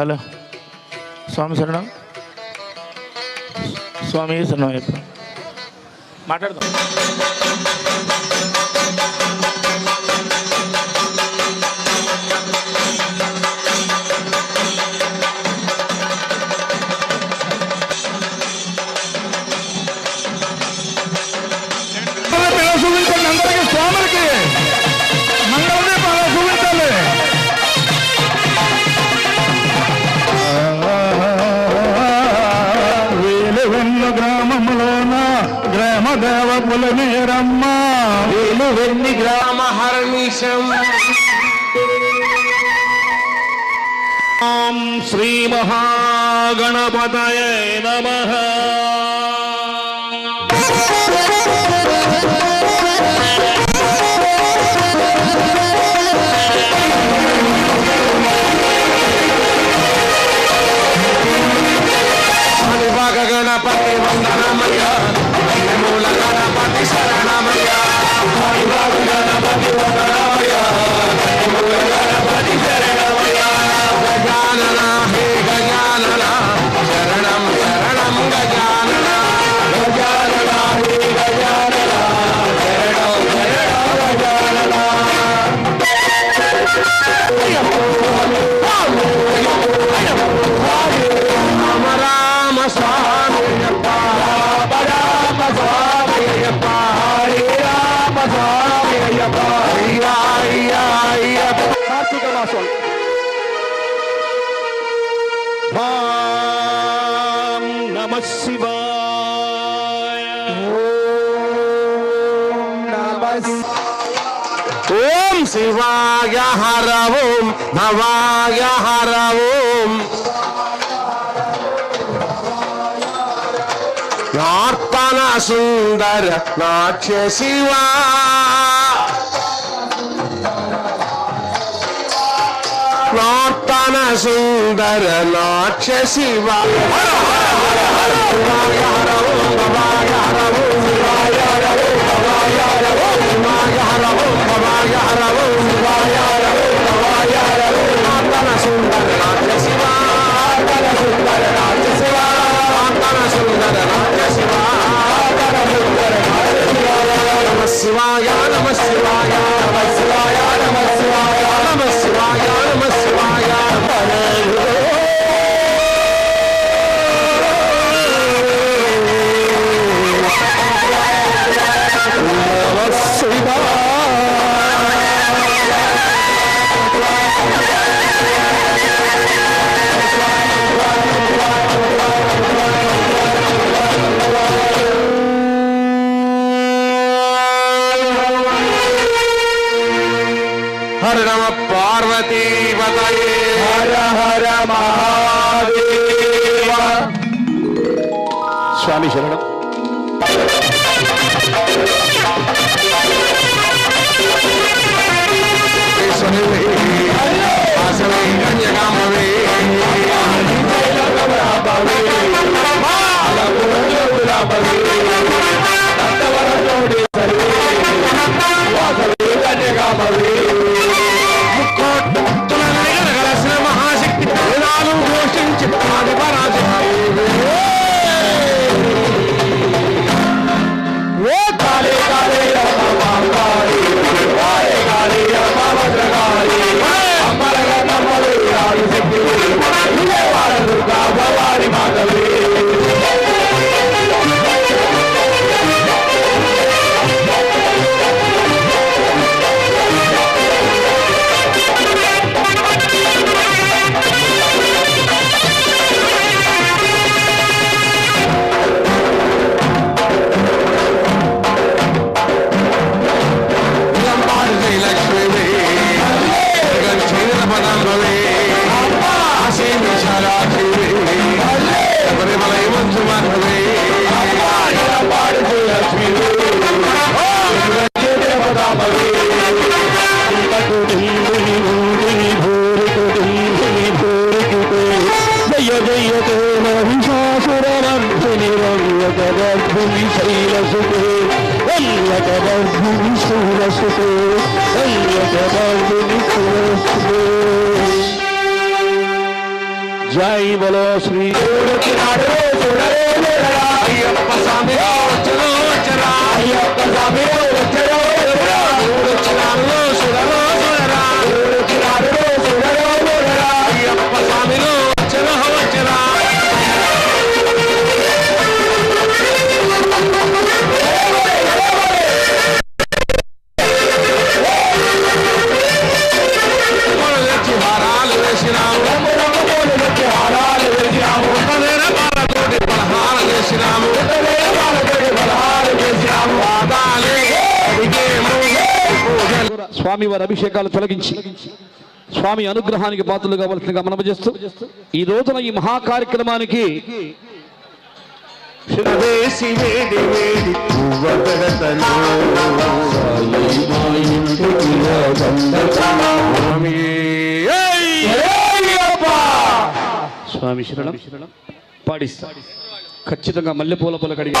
Hello స్వామి శరణం. స్వామి శరణం. మాట్లాడదాం. పదవముల నేరమ్మ. వెన్ని గ్రామ హర్నిషం శ్రీ మహాగణపతయ నమ. శివాయ హర ఓం భవాయ హర ఓం నార్తన సుందర నాట్య శివా. నార్తన సుందర నాట్య శివ. ഹര നമ പാർവതീപതയേ ഹര ഹര മഹാദേവ സ്വാമി ശരണം जय बोलो श्री किनारे స్వామి వారి అభిషేకాలు తొలగించి స్వామి అనుగ్రహానికి పాత్రలు కావాల్సిన గమనపజేస్తూ ఈ రోజున ఈ మహా కార్యక్రమానికి స్వామి శిరణం. పాడిస్తా. ఖచ్చితంగా మల్లెపూల పొలకడిగా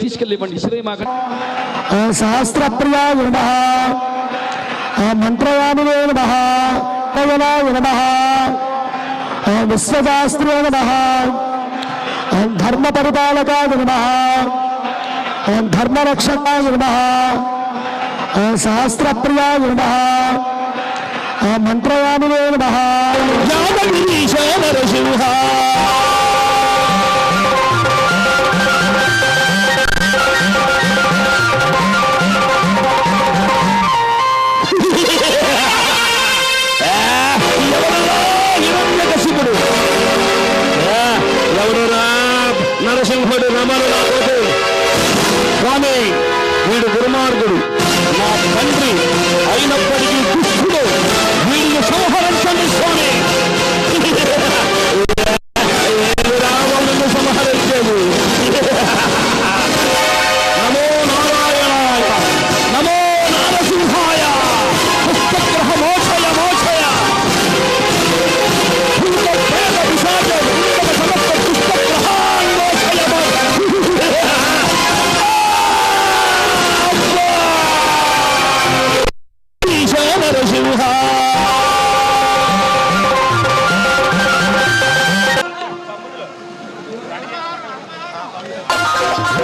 తీసుకెళ్ళివ్వండి శ్రీమాక శాస్త్రప్రియ నమ. మంత్రయానులే शास्त्रविनाय नमः। ॐ विश्वशास्त्रे नमः। ॐ धर्मपरिपालकाय नमः। ॐ धर्मरक्षकाय नमः। ॐ सहस्रप्रियाय नमः। ॐ मन्त्रयामिने नमः।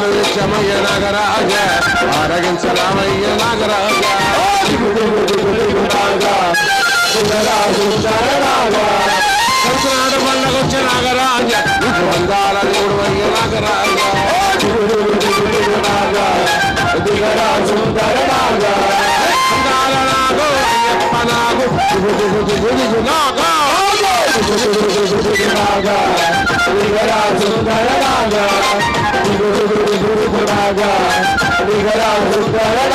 சமய நாகராஜ அரகன் சலாமைய நாகராஜ. கொச்சநாடு மல்ல கொச்ச நாகராஜ இது வந்தால கூடுவைய நாகராஜ. நாகா சுந்தர நாகா Guadalajara.